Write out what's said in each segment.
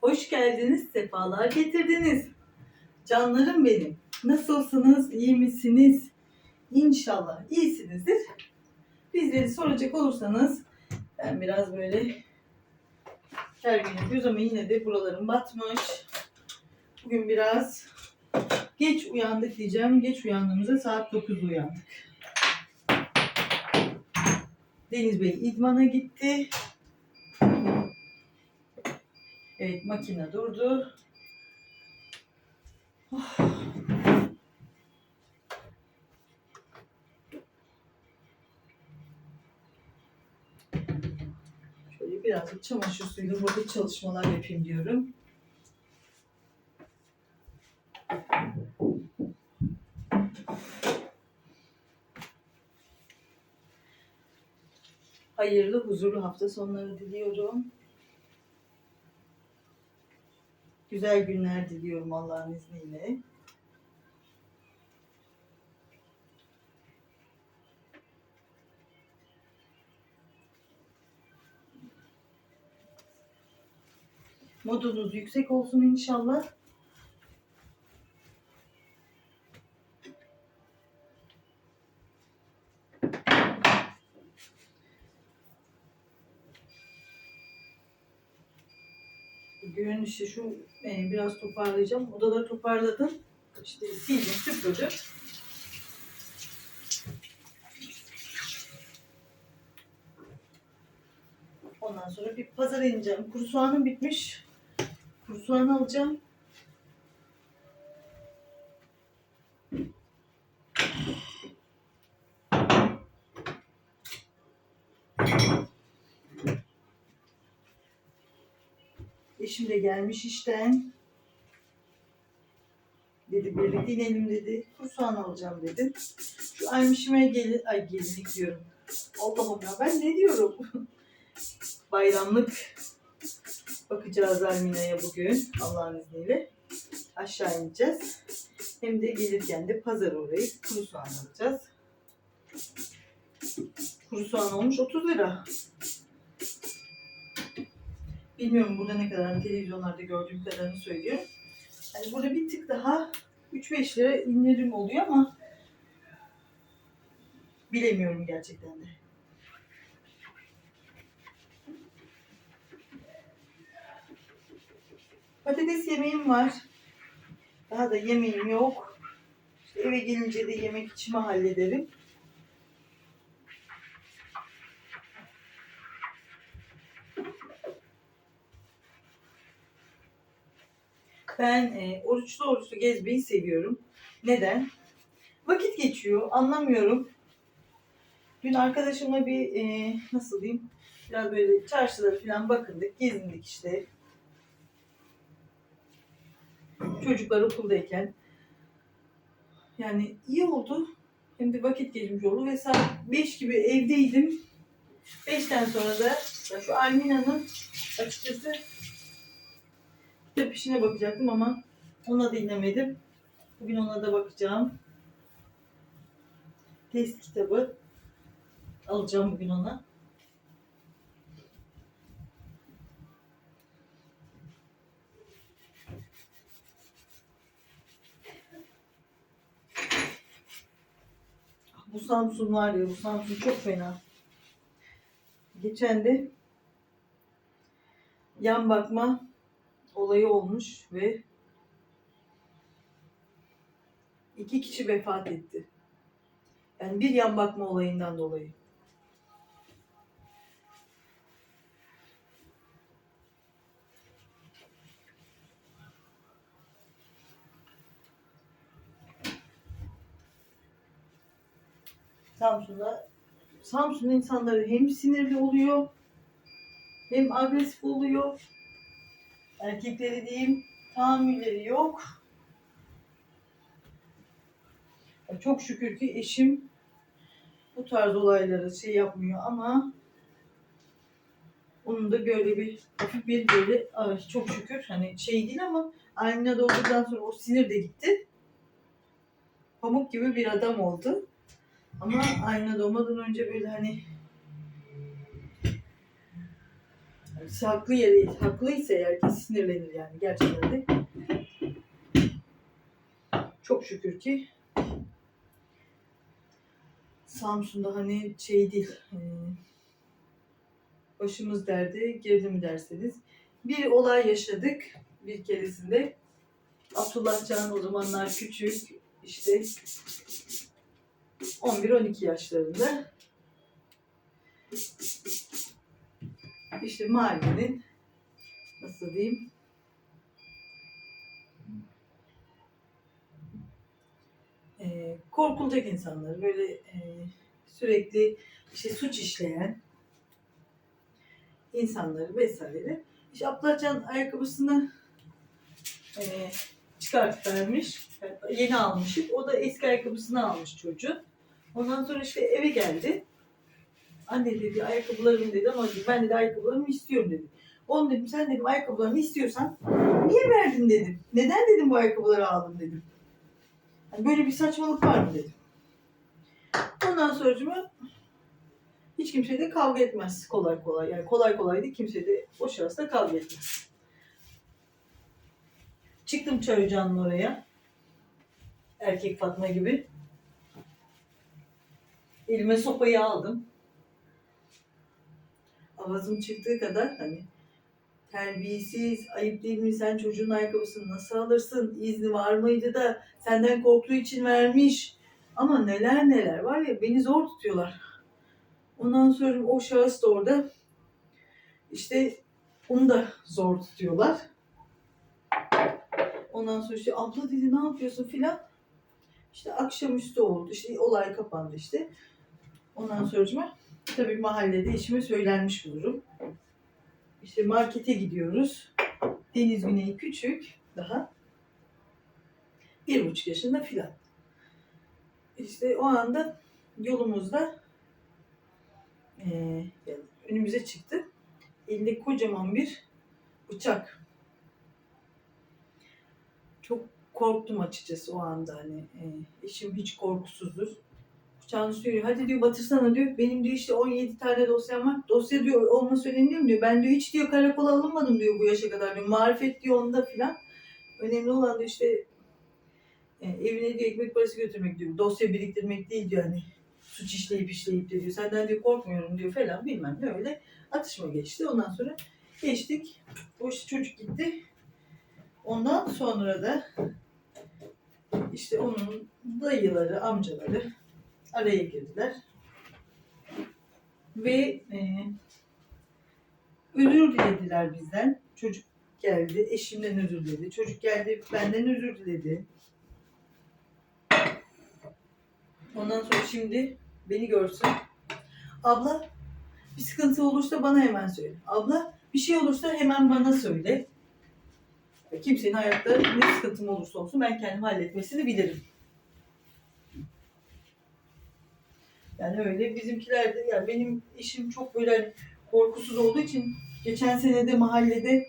Hoş geldiniz, sefalar getirdiniz. Canlarım benim. Nasılsınız, iyi misiniz? İnşallah iyisinizdir. Bizleri soracak olursanız ben biraz böyle her gün yapıyoruz ama yine de buralarım batmış. Bugün biraz geç uyandık diyeceğim. Geç uyandığımızda saat 9'da uyandık. Deniz Bey idmana gitti. Evet makine durdu. Oh. Şöyle birazcık çamaşır suyuyla burada çalışmalar yapayım diyorum. Hayırlı, huzurlu hafta sonları diliyorum. Güzel günler diliyorum Allah'ın izniyle. Modunuz yüksek olsun inşallah. Bugün işte şu e, biraz toparlayacağım. Odaları toparladım. İşte sildim, süpürdüm. Ondan sonra bir pazara ineceğim. Kuru soğanım bitmiş. Kuru soğan alacağım. Eşim de gelmiş işten. Dedi birlikte inelim dedi. Kuru soğan alacağım dedim. Şu aymışıma gelin, ay gelinlik diyorum. Allah'ım ya ben ne diyorum? Bayramlık bakacağız Almina'ya bugün Allah'ın izniyle. Aşağı ineceğiz. Hem de gelirken de pazar uğrayıp kuru soğan alacağız. Kuru soğan olmuş 30 lira. Bilmiyorum burada ne kadar televizyonlarda gördüğüm kadarını söylüyor. Yani burada bir tık daha 3-5 lira indirim oluyor ama bilemiyorum gerçekten de. Patates yemeğim var. Daha da yemeğim yok. İşte eve gelince de yemek içimi hallederim. Ben e, oruçlu oruçlu gezmeyi seviyorum. Neden? Vakit geçiyor, anlamıyorum. Dün arkadaşımla bir e, nasıl diyeyim, biraz böyle çarşıları falan bakındık, gezindik işte. Çocuklar okuldayken. Yani iyi oldu. Hem de vakit geçmiş oldu ve saat 5 gibi evdeydim. 5'ten sonra da şu Almina'nın açıkçası kitap işine bakacaktım ama ona da inemedim. Bugün ona da bakacağım. Test kitabı alacağım bugün ona. Bu Samsun var ya bu Samsun çok fena. Geçen de yan bakma olayı olmuş ve iki kişi vefat etti. Yani bir yan bakma olayından dolayı. Samsun'da Samsun insanları hem sinirli oluyor hem agresif oluyor. Erkekleri diyeyim tahammülleri yok. Çok şükür ki eşim bu tarz olayları şey yapmıyor ama onun da böyle bir hafif bir böyle çok şükür hani şey değil ama Almina doğduktan sonra o sinir de gitti. Pamuk gibi bir adam oldu. Ama Almina doğmadan önce böyle hani haklı yeri haklıysa eğer ki sinirlenir yani gerçekten de. Çok şükür ki Samsun'da hani şey değil e, başımız derde girdi mi derseniz. Bir olay yaşadık bir keresinde. Abdullah Can o zamanlar küçük işte 11-12 yaşlarında işte mahallenin nasıl diyeyim e, korkulacak insanlar böyle e, sürekli işte suç işleyen insanları vesaire. İşte Ablacan ayakkabısını e. Yani yeni almışık. O da eski ayakkabısını almış çocuğun. Ondan sonra işte eve geldi. Anne dedi ayakkabılarımı dedi ama ben dedi ayakkabılarımı istiyorum dedi. Oğlum dedim sen dedim ayakkabılarını istiyorsan niye verdin dedim. Neden dedim bu ayakkabıları aldın dedim. Hani böyle bir saçmalık var mı dedim. Ondan sonra hiç kimse de kavga etmez kolay kolay. Yani kolay kolay değil kimse de o şahısla kavga etmez. Çıktım çay ocağının oraya. Erkek Fatma gibi. Elime sopayı aldım. Avazım çıktığı kadar hani terbiyesiz, ayıp değil mi sen çocuğun ayakkabısını nasıl alırsın? İzni var mıydı da senden korktuğu için vermiş. Ama neler neler var ya beni zor tutuyorlar. Ondan sonra o şahıs da orada işte onu da zor tutuyorlar. Ondan sonra işte abla dedi ne yapıyorsun filan. İşte akşamüstü oldu. İşte olay kapandı işte. Ondan sonra tabii mahallede eşime söylenmiş bu durum. İşte markete gidiyoruz. Deniz Güney küçük daha. Bir buçuk yaşında filan. İşte o anda yolumuzda yani önümüze çıktı. Elinde kocaman bir bıçak. Çok korktum açıkçası o anda hani e, eşim hiç korkusuzdur. Bıçağını söylüyor. Hadi diyor batırsana diyor. Benim diyor işte 17 tane dosyam var. Dosya diyor olması önemli mi diyor. Ben diyor hiç diyor karakola alınmadım diyor bu yaşa kadar diyor. Marifet diyor onda filan. Önemli olan diyor işte e, evine diyor ekmek parası götürmek diyor. Dosya biriktirmek değil diyor hani suç işleyip işleyip diyor. Senden diyor korkmuyorum diyor falan bilmem ne öyle. Atışma geçti. Ondan sonra geçtik. O işte çocuk gitti. Ondan sonra da işte onun dayıları, amcaları araya girdiler. Ve e, özür dilediler bizden. Çocuk geldi, eşimden özür diledi. Çocuk geldi, benden özür diledi. Ondan sonra şimdi beni görsün. Abla bir sıkıntı olursa bana hemen söyle. Abla bir şey olursa hemen bana söyle. Kimsenin hayatta ne sıkıntım olursa olsun ben kendim halletmesini bilirim. Yani öyle bizimkiler de yani benim işim çok böyle hani korkusuz olduğu için geçen sene de mahallede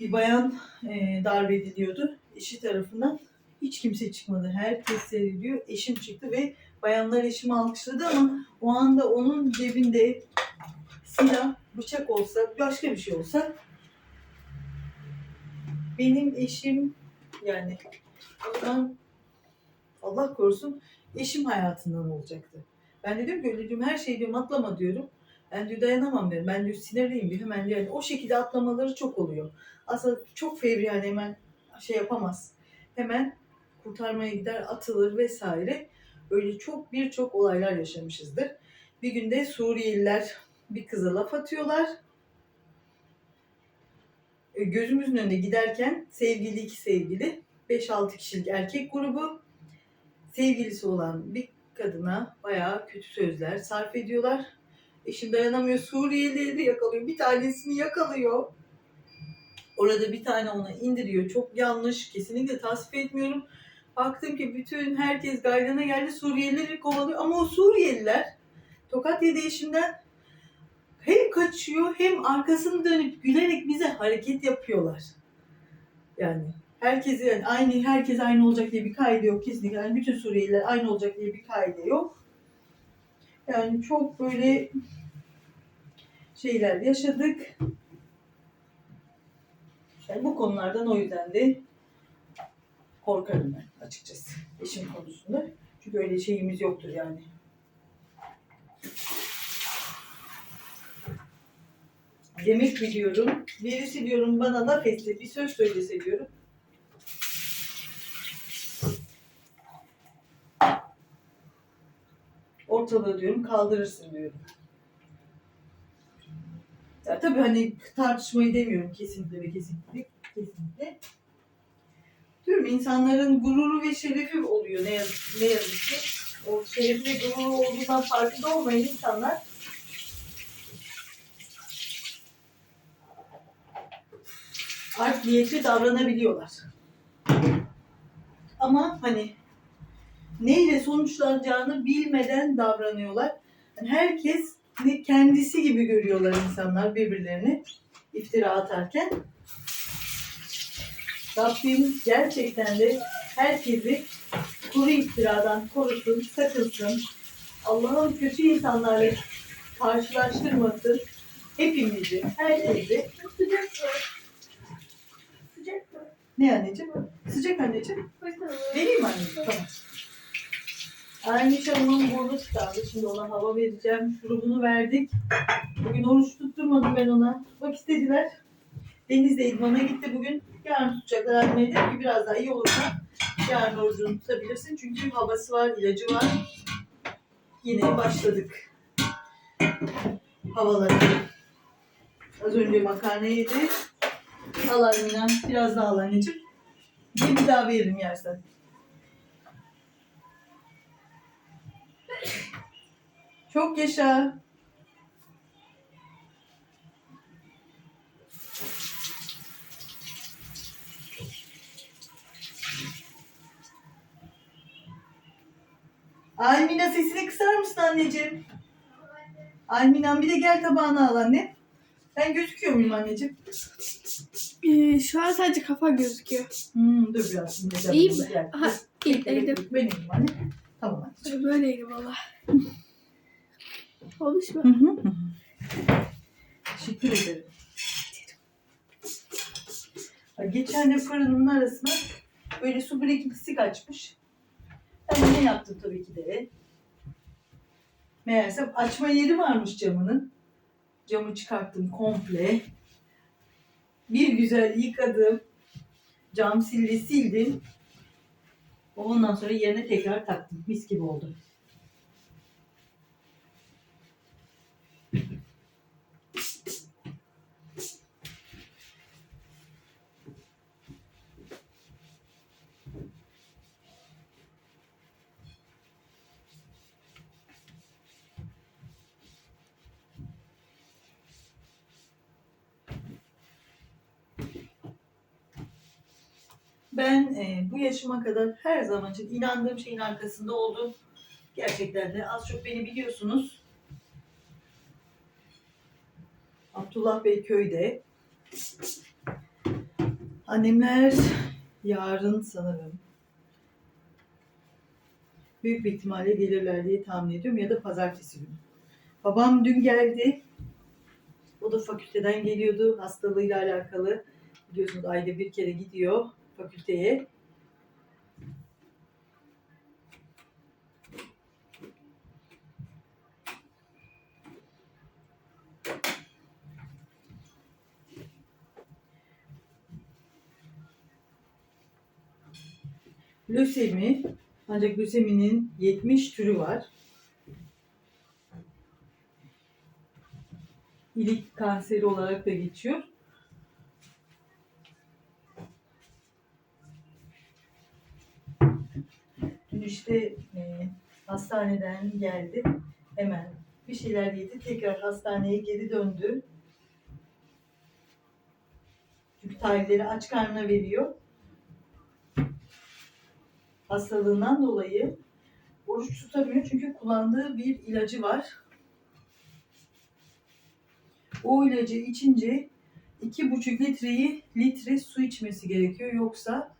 bir bayan e, darbe ediliyordu eşi tarafından. Hiç kimse çıkmadı. Herkes seyrediyor. Eşim çıktı ve bayanlar eşimi alkışladı ama o anda onun cebinde silah, bıçak olsa, başka bir şey olsa benim eşim yani ondan Allah korusun eşim hayatından olacaktı. Ben de diyorum ki öyle diyorum her şeyi diyorum atlama diyorum. Ben diyor dayanamam diyorum. Ben diyor sinirliyim diyor. Hemen diyor o şekilde atlamaları çok oluyor. Aslında çok fevri yani hemen şey yapamaz. Hemen kurtarmaya gider atılır vesaire. Öyle çok birçok olaylar yaşamışızdır. Bir günde Suriyeliler bir kıza laf atıyorlar. E, Gözümüzün önünde giderken sevgili iki sevgili 5-6 kişilik erkek grubu sevgilisi olan bir kadına bayağı kötü sözler sarf ediyorlar. Eşim dayanamıyor Suriyelileri de yakalıyor. Bir tanesini yakalıyor. Orada bir tane ona indiriyor. Çok yanlış. Kesinlikle tasvip etmiyorum. Baktım ki bütün herkes gayrana geldi. Suriyelileri kovalıyor. Ama o Suriyeliler tokat yedi eşimden hem kaçıyor hem arkasını dönüp gülerek bize hareket yapıyorlar. Yani herkesi aynı herkes aynı olacak diye bir kaide yok kesinlikle. Yani bütün Suriyeliler aynı olacak diye bir kaide yok. Yani çok böyle şeyler yaşadık. Yani bu konulardan o yüzden de korkarım ben açıkçası eşim konusunda. Çünkü öyle şeyimiz yoktur yani. Demek biliyorum. Birisi diyorum bana laf etti. Bir söz söylese diyorum. Ortalığı diyorum kaldırırsın diyorum. Ya tabii hani tartışmayı demiyorum kesinlikle ve kesinlikle. Kesinlikle. Diyorum insanların gururu ve şerefi oluyor ne yazık, ne yazık ki. O şerefi ve gururu olduğundan farkında olmayan insanlar art niyetli davranabiliyorlar. Ama hani neyle sonuçlanacağını bilmeden davranıyorlar. Yani herkes kendisi gibi görüyorlar insanlar birbirlerini iftira atarken. Rabbim gerçekten de herkesi kuru iftiradan korusun, sakınsın. Allah'ın kötü insanlarla karşılaştırmasın. Hepimizi, herkesi. Sıcak mı? Sıcak mı? Ne anneciğim? Sıcak anneciğim. Vereyim anneciğim? Tamam. Aynı Hanım'ın burnu tıkandı. Şimdi ona hava vereceğim. Şurubunu verdik. Bugün oruç tutturmadım ben ona. Tutmak istediler. Deniz'le İdman'a gitti bugün. Yarın tutacaklar. Annem dedi ki biraz daha iyi olursa yarın orucunu tutabilirsin. Çünkü havası var, ilacı var. Yine başladık. Havalara. Az önce makarna yedi. Al Almina. Biraz daha al anneciğim. Bir daha veririm yersen. Çok yaşa. Almina sesini kısar mısın anneciğim? Almina bir de gel tabağını al anne. Ben gözüküyor muyum anneciğim? Ee, şu an sadece kafa gözüküyor. Hmm, dur biraz. şimdi İyi mi? Aha, iyi. Benim anne. Tamam. Böyleydi valla. Olmuş mu? Hı hı. hı. Teşekkür ederim. Geçen de fırının arasına böyle su birikintisi kaçmış. Ben ne yaptım tabii ki de. Meğersem açma yeri varmış camının. Camı çıkarttım komple. Bir güzel yıkadım. Cam sildi sildim. Ondan sonra yerine tekrar taktım. Mis gibi oldu. Ben e, bu yaşıma kadar her zaman için inandığım şeyin arkasında oldum. Gerçekten de az çok beni biliyorsunuz. Abdullah Bey köyde. Annemler yarın sanırım büyük bir ihtimalle gelirler diye tahmin ediyorum ya da pazartesi günü. Babam dün geldi. O da fakülteden geliyordu hastalığıyla alakalı. Biliyorsunuz ayda bir kere gidiyor fakülteye. Lösemi, ancak löseminin 70 türü var. İlik kanseri olarak da geçiyor. İşte e, hastaneden geldi. Hemen bir şeyler yedi. Tekrar hastaneye geri döndü. Çünkü tahlilleri aç karnına veriyor. Hastalığından dolayı oruç tutamıyor. Çünkü kullandığı bir ilacı var. O ilacı içince iki buçuk litreyi litre su içmesi gerekiyor. Yoksa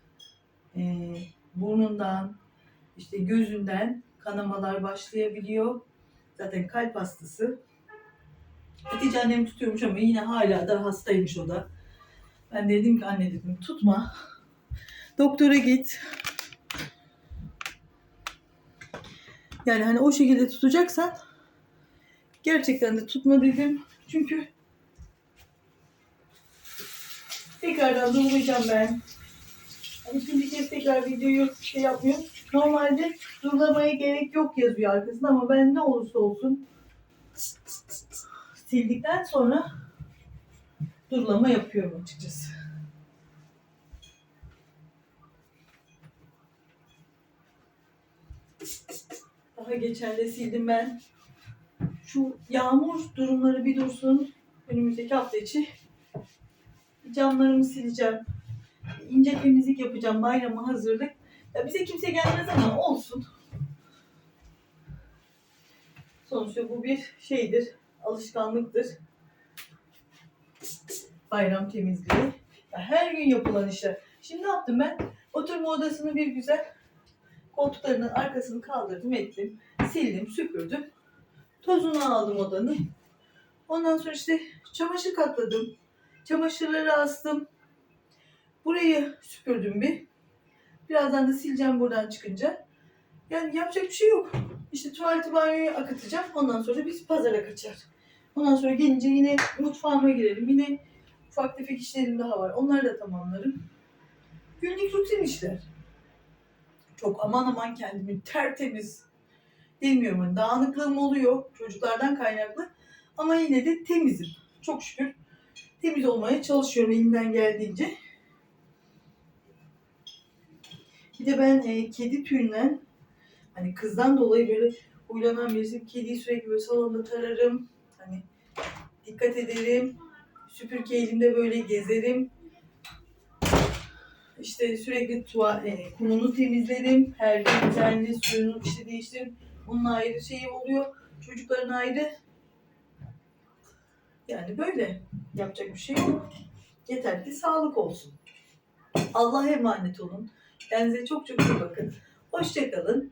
e, burnundan, işte gözünden kanamalar başlayabiliyor. Zaten kalp hastası. Hatice annem tutuyormuş ama yine hala da hastaymış o da. Ben dedim ki anne dedim tutma. Doktora git. Yani hani o şekilde tutacaksan gerçekten de tutma dedim. Çünkü tekrardan durmayacağım ben. Hani ikinci kez tekrar videoyu şey yapmıyorum. Normalde durlamaya gerek yok yazıyor arkasında ama ben ne olursa olsun sildikten sonra durulama yapıyorum açıkçası. Daha geçen de sildim ben. Şu yağmur durumları bir dursun. Önümüzdeki hafta içi camlarımı sileceğim. İnce temizlik yapacağım. Bayrama hazırlık. Ya bize kimse gelmez ama olsun. Sonuçta bu bir şeydir. Alışkanlıktır. Bayram temizliği. Ya her gün yapılan işler. Şimdi ne yaptım ben? Oturma odasını bir güzel koltuklarının arkasını kaldırdım ettim. Sildim, süpürdüm. Tozunu aldım odanın. Ondan sonra işte çamaşır katladım. Çamaşırları astım. Burayı süpürdüm bir. Birazdan da sileceğim buradan çıkınca. Yani yapacak bir şey yok. İşte tuvaleti banyoyu akıtacağım. Ondan sonra biz pazara kaçar. Ondan sonra gelince yine mutfağıma girelim. Yine ufak tefek işlerim daha var. Onları da tamamlarım. Günlük rutin işler. Çok aman aman kendimi tertemiz demiyorum. Hani dağınıklığım oluyor çocuklardan kaynaklı. Ama yine de temizim. Çok şükür temiz olmaya çalışıyorum elimden geldiğince. Bir de ben e, kedi tüyünden hani kızdan dolayı böyle huylanan birisi kediyi sürekli böyle salonda tararım. Hani dikkat ederim. Süpürge elimde böyle gezerim. İşte sürekli tuva, e, kumunu temizlerim. Her gün düzenli suyunu işte değiştiririm. Bunun ayrı şeyi oluyor. Çocukların ayrı. Yani böyle. Yapacak bir şey yok. Yeter ki sağlık olsun. Allah'a emanet olun. Kendinize çok çok iyi bakın. Hoşçakalın.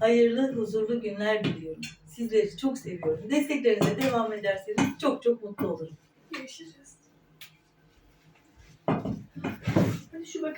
Hayırlı, huzurlu günler diliyorum. Sizleri çok seviyorum. Desteklerinize devam ederseniz çok çok mutlu olurum. Görüşürüz. Hadi şu bakar.